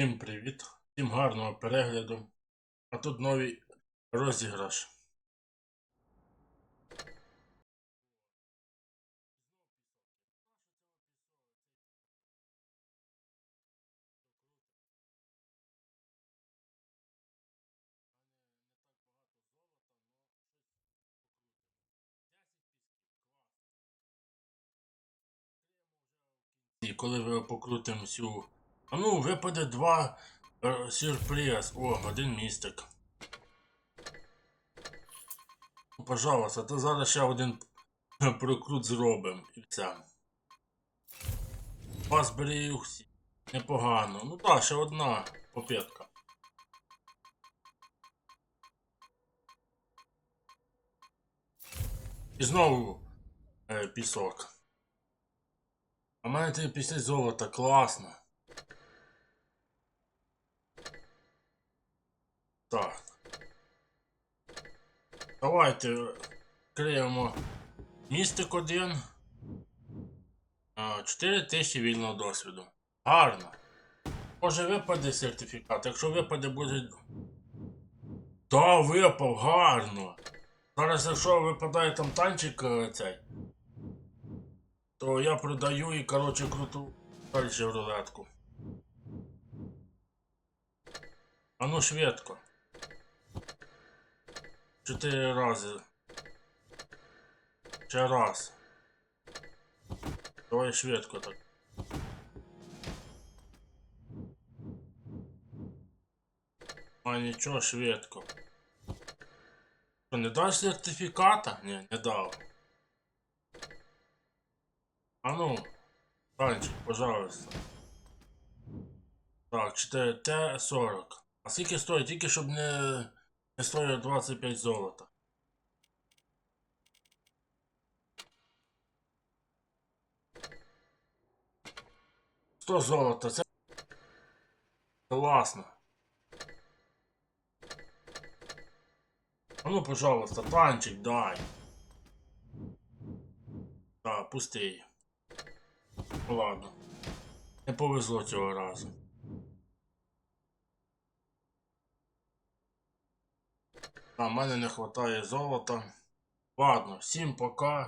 Всім привіт, всім гарного перегляду. А тут новий розіграш. І коли ви покрутимо всю. Ну, випаде два е, сюрприз. О, один містик. Ну, пожалуйста, то зараз ще один прокрут зробимо і все. Всі. Непогано. Ну так, ще одна попитка. І знову е, пісок. А мене 50 золота, класно. Так. Давайте криємо містик один. А, 4 тисячі вільного досвіду. Гарно. Може випаде сертифікат. Якщо випаде, буде. Да, випав, гарно. Зараз, якщо випадає там танчик е, цей, то я продаю і, коротше, круту в рулетку. А ну швидко. Чотири рази. Ще раз. Давай швидко так. А нічого, швидко. Що, не даш сертифіката? Ні, не дав. А ну, Танчик, пожалуйста. Так, 4 Т-40. А скільки стоїть? Тільки щоб не, стоїть 25 золота. Сто золота, це класно. А ну, пожалуйста, танчик дай. Так, пустий. Ладно. Не повезло цього разу. А мене не вистачає золота. Ладно, всім пока.